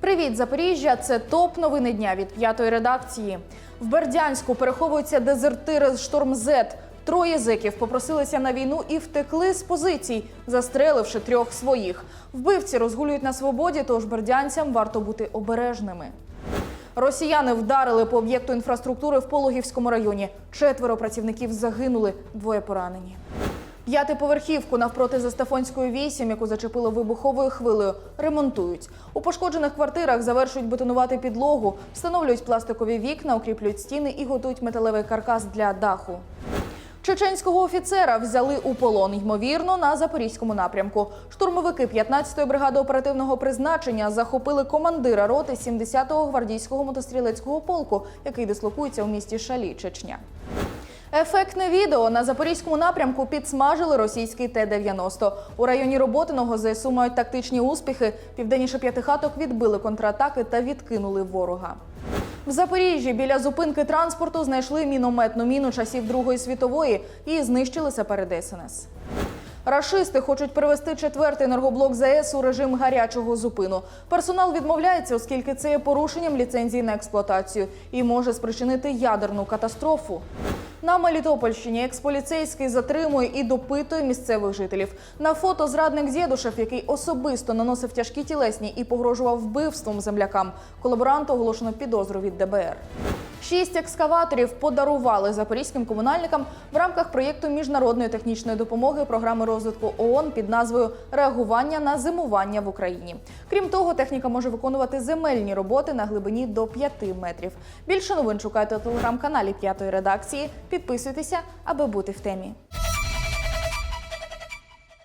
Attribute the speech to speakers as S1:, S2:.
S1: Привіт, Запоріжжя! Це топ новини дня від п'ятої редакції. В Бердянську переховуються дезертири з шторм Зет. Троє зеків попросилися на війну і втекли з позицій, застреливши трьох своїх. Вбивці розгулюють на свободі, тож бердянцям варто бути обережними. Росіяни вдарили по об'єкту інфраструктури в Пологівському районі. Четверо працівників загинули, двоє поранені. П'ятиповерхівку навпроти Застафонської 8, яку зачепили вибуховою хвилею, ремонтують. У пошкоджених квартирах завершують бетонувати підлогу, встановлюють пластикові вікна, укріплюють стіни і готують металевий каркас для даху. Чеченського офіцера взяли у полон, ймовірно, на запорізькому напрямку. Штурмовики 15-ї бригади оперативного призначення захопили командира роти 70-го гвардійського мотострілецького полку, який дислокується у місті Шалі, Чечня. Ефектне відео на запорізькому напрямку підсмажили російський Т-90. У районі Роботиного ЗСУ мають тактичні успіхи. Південніше п'ятихаток відбили контратаки та відкинули ворога. В Запоріжжі біля зупинки транспорту знайшли мінометну міну часів Другої світової і знищили сапереди СНС. Рашисти хочуть перевести четвертий енергоблок ЗАЕС у режим гарячого зупину. Персонал відмовляється, оскільки це є порушенням ліцензії на експлуатацію і може спричинити ядерну катастрофу. На Мелітопольщині експоліцейський затримує і допитує місцевих жителів. На фото зрадник Зєдушев, який особисто наносив тяжкі тілесні і погрожував вбивством землякам. Колаборанту оголошено підозру від ДБР. Шість екскаваторів подарували запорізьким комунальникам в рамках проєкту міжнародної технічної допомоги програми розвитку ООН під назвою Реагування на зимування в Україні. Крім того, техніка може виконувати земельні роботи на глибині до 5 метрів. Більше новин шукайте у телеграм-каналі п'ятої редакції. Підписуйтеся, аби бути в темі.